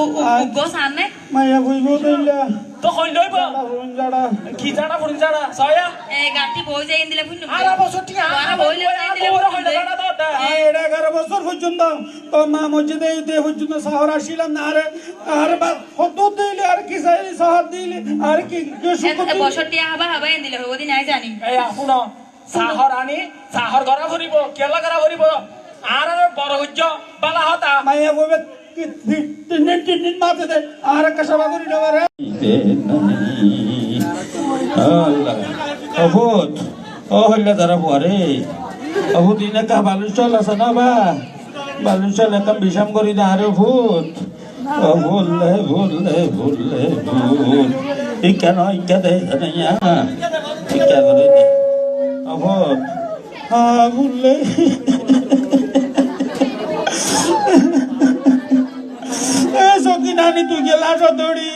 ও ও গো সামনে মাইয়া বুঝব দিলা তো হইল লইব। ফুরুন জাড়া কি জানা ফুরিন জানা সয়া এ গাটি বই যাই দিলে ফুন আর বছর টিয়া আর বইলে যাই দিলে বড় হইল জানা তো আর এগারো বছর পর্যন্ত। তো মা মসজিদে ঈদে পর্যন্ত শহর আসিলাম না আর আর কত দিলে আর কি চাই শহর দিলে আর কি দিলে? বছরটি হাবা হাবা দিলে ওদিন আই জানি। এই শুন। চাহর আনি চাহর গড়া ভরিব কেলা ভরিব। আর বড় হইজ বালা হতা। মাইয়া বলবে করি অভূত ও হইলে তারা পরে অভূত ইনে বালুচল আছে না বা বালুচল একটা বিষাম করি না আরে ভূত ভুললে ভুললে ভুললে ভূত ইকা নয় ইকা দে জানাইয়া ইকা করে দে অভূত হ্যাঁ ভুললে এ সকি নানি তুই গেলা সদড়ি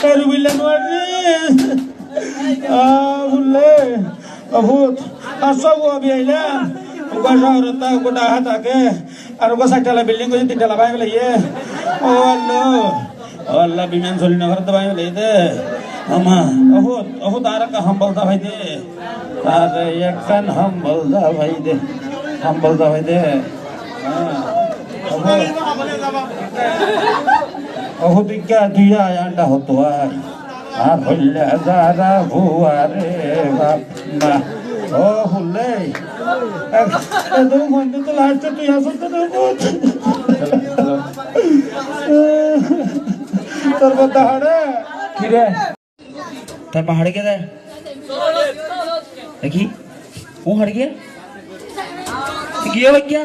তোর বিলে নোয়ারি আ ভুললে অভূত আর সব আবি আইলা উগা শহর তা গোটা হাত আগে আর উগা সাতটালা বিল্ডিং করে তিনটালা ভাই বলে ইয়ে ও আল্লাহ ও আল্লাহ বিমান চলি নগর তো ভাই বলে দে আমা অভূত অভূত আর একটা হাম্বল দা ভাই দে আর একখান হাম্বল দা ভাই দে হাম্বল দা ভাই দে হ্যাঁ অভূত অহুদিকা দুইয়া আন্ডা হতো আর আর হইলে যারা ভুয়ারে বাপনা ও হুলে এদো মন্দির তো লাস্টে তুই আসল তো বহুত তোর কথা হাড়ে কি রে তোর পাহাড়ে কে দে দেখি ও হাড় গিয়া গিয়া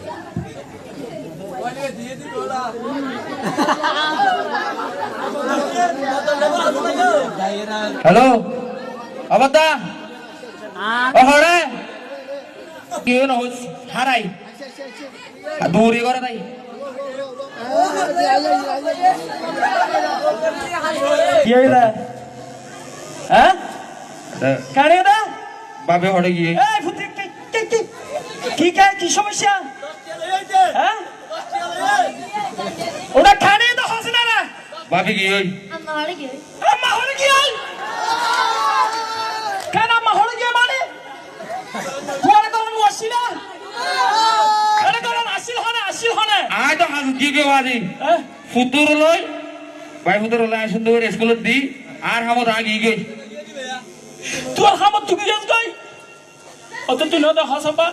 হ্যালো অবদ্দা ও হড়ে কি হইন হইস হারাই দূরি করে তাই কি হইলা হ্যাঁ কারে দা বাবে হড়ে গিয়ে কি কা- কি সমস্যা হ্যাঁ ওটা খানে তো হসে না না বাবে গিয়ে আম্মা হড়ে কি আম্মা হলে কি হয় কেন আম্মা হলে কি মানে ওরা কোন ওয়াসিলা ওরা কোন আসিল হনে আসিল হনে আয় তো হাস কি কে হ্যাঁ ফুতুর লই ভাই ফুতুর লই সুন্দর করে স্কুলত দি আর হামত আগি গই তোর হামত তুমি গেছ গই অত তুই নদা হসবা